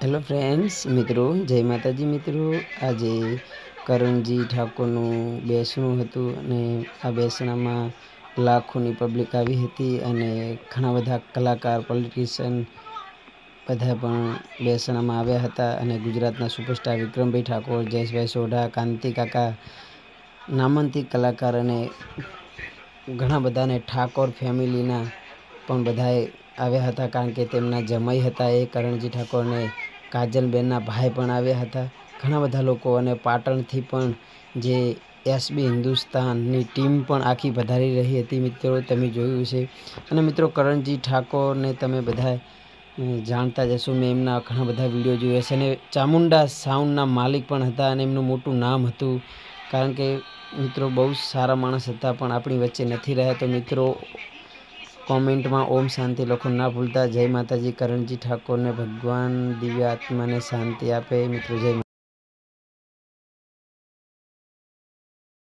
Hello friends મિત્રો, જય માતાજી મિત્રો. આજે કરણજી ઠાકોરનું બેસણું હતું અને આ બેસણામાં લાખોની પબ્લિક આવી હતી અને ઘણા બધા કલાકાર પોલિટિશિયન બધા પણ બેસણામાં આવ્યા હતા અને ગુજરાતના સુપરસ્ટાર વિક્રમભાઈ ઠાકોર, જયેશભાઈ સોઢા, કાંતિ કાકા, નામાંતિક કલાકાર અને ઘણા બધાને ઠાકોર ફેમિલીના પણ બધાએ આવ્યા હતા કારણ કે તેમના જમાઈ હતા એ કરણજી ઠાકોરને કાજલબેનના ભાઈ પણ આવ્યા હતા. ઘણા બધા લોકો અને પાટણથી પણ જે એસબી હિન્દુસ્તાનની ટીમ પણ આખી વધારી રહી હતી. મિત્રો, તમે જોયું છે અને મિત્રો, કરણજી ઠાકોરને તમે બધા જાણતા જશો મેં એમના ઘણા બધા વીડિયો જોયા છે અને ચામુંડા સાઉન્ડના માલિક પણ હતા અને એમનું મોટું નામ હતું. કારણ કે, મિત્રો, બહુ સારા માણસ હતા પણ આપણી વચ્ચે નથી રહ્યા. તો મિત્રો કોમેન્ટમાં ઓમ શાંતિ લખો. ના ભૂલતા. જય માતાજી. કરણજી ઠાકોરને ભગવાન દિવ્ય આત્માને શાંતિ આપે. મિત્રો, જય